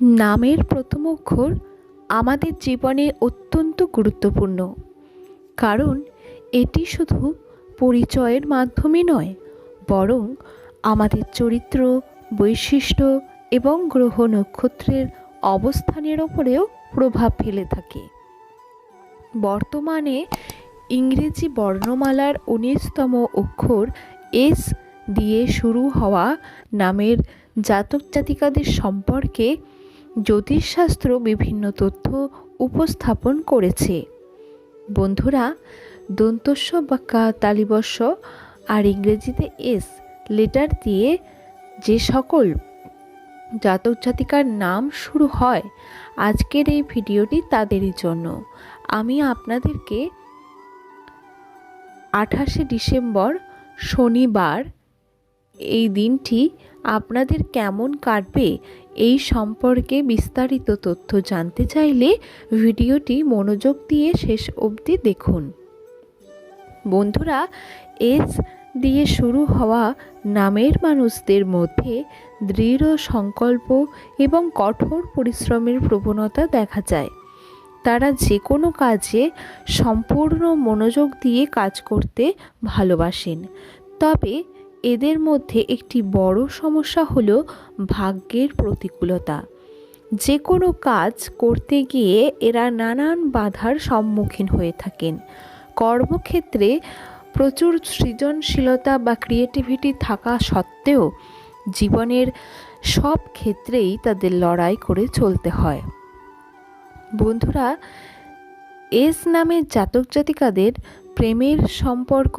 নামের প্রথম অক্ষর আমাদের জীবনে অত্যন্ত গুরুত্বপূর্ণ। কারণ এটি শুধু পরিচয়ের মাধ্যমে নয়, বরং আমাদের চরিত্র, বৈশিষ্ট্য এবং গ্রহ নক্ষত্রের অবস্থানের ওপরেও প্রভাব ফেলে থাকে। বর্তমানে ইংরেজি বর্ণমালার উনিশতম অক্ষর এস দিয়ে শুরু হওয়া নামের জাতক জাতিকাদের সম্পর্কে জ্যোতিষশাস্ত্র বিভিন্ন তথ্য উপস্থাপন করেছে। বন্ধুরা, দন্তস্ব বা কা আর ইংরেজিতে এস, লেটার দিয়ে যে সকল জাতক জাতিকার নাম শুরু হয়, আজকের এই ভিডিওটি তাদেরই জন্য। আমি আপনাদেরকে আঠাশে ডিসেম্বর শনিবার এই দিনটি আপনাদের কেমন কাটবে এই সম্পর্কে বিস্তারিত তথ্য জানতে চাইলে ভিডিওটি মনোযোগ দিয়ে শেষ অবধি দেখুন। বন্ধুরা, এস দিয়ে শুরু হওয়া নামের মানুষদের মধ্যে দৃঢ় সংকল্প এবং কঠোর পরিশ্রমের প্রবণতা দেখা যায়। তারা যে কোনো কাজে সম্পূর্ণ মনোযোগ দিয়ে কাজ করতে ভালোবাসেন। তবে এদের মধ্যে একটি বড় সমস্যা হলো ভাগ্যের প্রতিকূলতা। যে কোনো কাজ করতে গিয়ে এরা নানান বাধার সম্মুখীন হয়ে থাকেন। কর্মক্ষেত্রে প্রচুর সৃজনশীলতা বা ক্রিয়েটিভিটি থাকা সত্ত্বেও জীবনের সব ক্ষেত্রেই তাদের লড়াই করে চলতে হয়। বন্ধুরা, এস নামের জাতক জাতিকাদের প্রেমের সম্পর্ক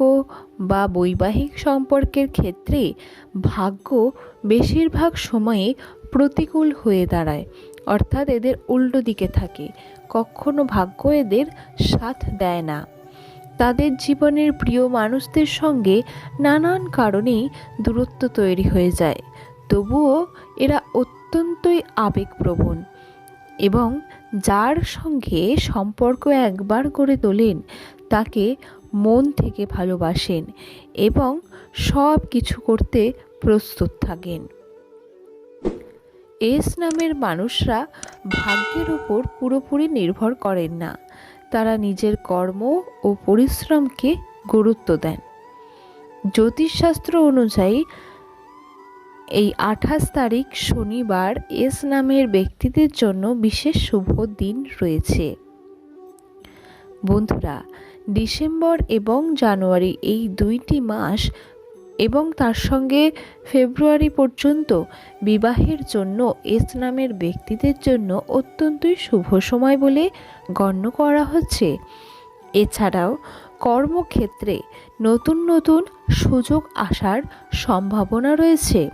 বা বৈবাহিক সম্পর্কের ক্ষেত্রে ভাগ্য বেশিরভাগ সময়ে প্রতিকূল হয়ে দাঁড়ায়, অর্থাৎ এদের উল্টো দিকে থাকে। কখনো ভাগ্য এদের সাথ দেয় না। তাদের জীবনের প্রিয় মানুষদের সঙ্গে নানান কারণেই দূরত্ব তৈরি হয়ে যায়। তবুও এরা অত্যন্তই আবেগপ্রবণ এবং যার সঙ্গে সম্পর্ক একবার করে তোলেন তাকে মন থেকে ভালোবাসেন এবং সব কিছু করতে প্রস্তুত থাকেন। এস নামের মানুষরা ভাগ্যের উপর পুরোপুরি নির্ভর করেন না। তারা নিজের কর্ম ও পরিশ্রমকে গুরুত্ব দেন। জ্যোতিষশাস্ত্র অনুযায়ী, এই আঠাশ তারিখ শনিবার এস নামের ব্যক্তিদের জন্য বিশেষ শুভ দিন রয়েছে। বন্ধুরা ডিসেম্বর এবং জানুয়ারি এই দুইটি মাস এবং তার সঙ্গে ফেব্রুয়ারি পর্যন্ত বিবাহের জন্য এস নামের ব্যক্তিদের জন্য অত্যন্তই শুভ সময় বলে গণ্য করা হচ্ছে। এছাড়াও কর্মক্ষেত্রে নতুন নতুন সুযোগ আসার সম্ভাবনা রয়েছে।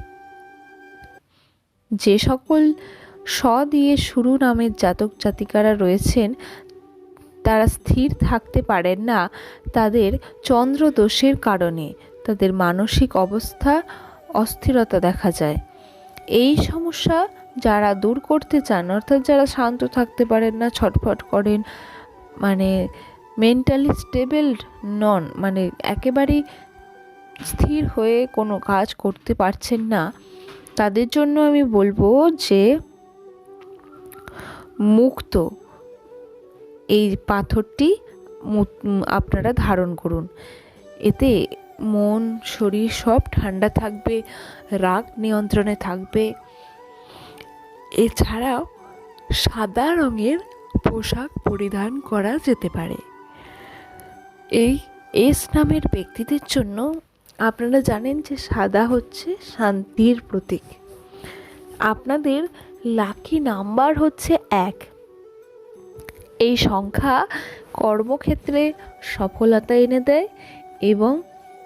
যে সকল স দিয়ে শুরু নামের জাতক জাতিকারা রয়েছেন তারা স্থির থাকতে পারেন না তাদের চন্দ্রদোষের কারণে। তাদের মানসিক অবস্থা অস্থিরতা দেখা যায়। এই সমস্যা যারা দূর করতে চান, অর্থাৎ যারা শান্ত থাকতে পারেন না, ছটফট করেন মানে মেন্টালি স্টেবল নন মানে একেবারেই স্থির হয়ে কোনো কাজ করতে পারছেন না, তাদের জন্য আমি বলব যে মুক্ত এই পাথরটি আপনারা ধারণ করুন। এতে মন, শরীর সব ঠান্ডা থাকবে, রাগ নিয়ন্ত্রণে থাকবে। এছাড়াও সাদা রঙের পোশাক পরিধান করা যেতে পারে। এই এস নামের ব্যক্তিদের জন্য আপনারা জানেন যে সাদা হচ্ছে শান্তির প্রতীক। আপনাদের লাকি নাম্বার হচ্ছে এক। এই সংখ্যা কর্মক্ষেত্রে সফলতা এনে দেয় এবং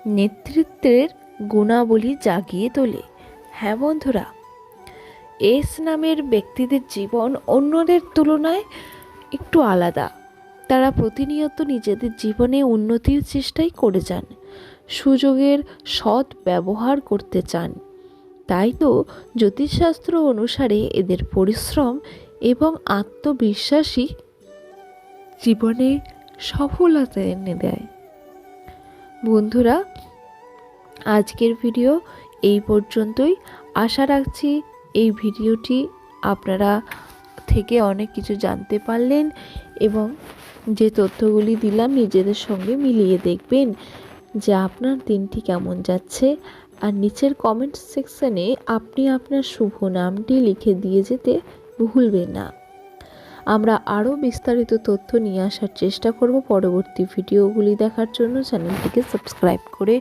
নেতৃত্বের গুণাবলী জাগিয়ে তোলে। হ্যাঁ বন্ধুরা, এস নামের ব্যক্তিদের জীবন অন্যদের তুলনায় একটু আলাদা। তারা প্রতিনিয়ত নিজেদের জীবনে উন্নতির চেষ্টাই করে যান, সুযোগের সৎ ব্যবহার করতে চান। তাই তো জ্যোতিষশাস্ত্র অনুসারে এদের পরিশ্রম এবং আত্মবিশ্বাসী জীবনে সফলতা এনে দেয়। বন্ধুরা, আজকের ভিডিও এই পর্যন্তই। আশা রাখছি এই ভিডিওটি আপনারা থেকে অনেক কিছু জানতে পারলেন এবং যে তথ্যগুলি দিলাম নিজেদের সঙ্গে মিলিয়ে দেখবেন যে আপনার দিনটি কেমন যাচ্ছে। আর নিচের কমেন্ট সেকশানে আপনি আপনার শুভ নামটি লিখে দিয়ে যেতে ভুলবেন না। আমরা আরও বিস্তারিত তথ্য নিয়ে আসার চেষ্টা করব। পরবর্তী ভিডিওগুলি দেখার জন্য চ্যানেলটিকে সাবস্ক্রাইব করে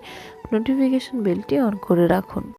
নোটিফিকেশন বেলটি অন করে রাখুন।